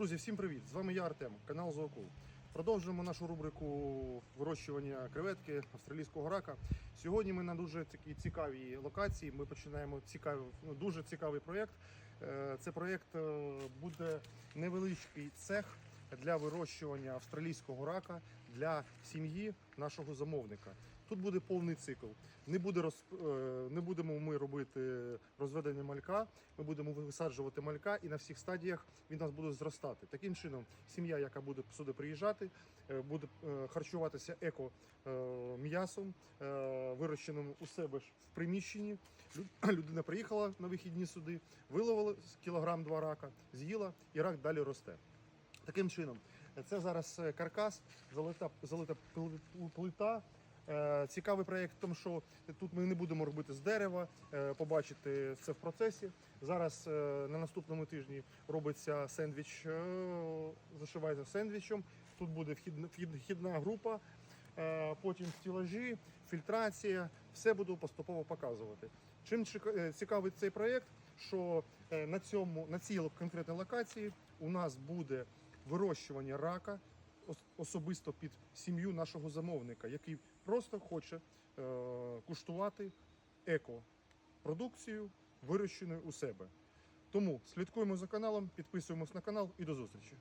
Друзі, всім привіт! З вами я Артем, канал Зоокул. Продовжуємо нашу рубрику вирощування креветки австралійського рака. Сьогодні ми на дуже такій цікавій локації. Ми починаємо цікавий, ну, дуже цікавий проєкт. Е, Це проєкт е, буде невеличкий цех для вирощування австралійського рака для сім'ї нашого замовника. Тут буде повний цикл. Не, буде роз... е, не будемо ми робити розведення малька, ми будемо висаджувати малька і на всіх стадіях він нас буде зростати. Таким чином, сім'я, яка буде сюди приїжджати, е, буде е, харчуватися еко м'ясом, вирощеним у себе ж в приміщенні. Лю- Людина приїхала на вихідні сюди, виловила кілограм два рака, з'їла і рак далі росте. Таким чином, це зараз е, каркас, залита, залита пл- плита. Е, Цікавий проєкт тому, що тут ми не будемо робити з дерева, е, побачити це в процесі. Зараз на наступному тижні робиться сендвіч, зашивається сендвічем. Тут буде вхідна, вхід- група, потім стілажі, фільтрація. Все буду поступово показувати. Чим цікавий цей проєкт, що на цьому на цій конкретній локації у нас буде вирощування рака особисто під сім'ю нашого замовника, який просто хоче е, куштувати еко-продукцію, вирощеною у себе. Тому слідкуємо за каналом, підписуємось на канал і до зустрічі.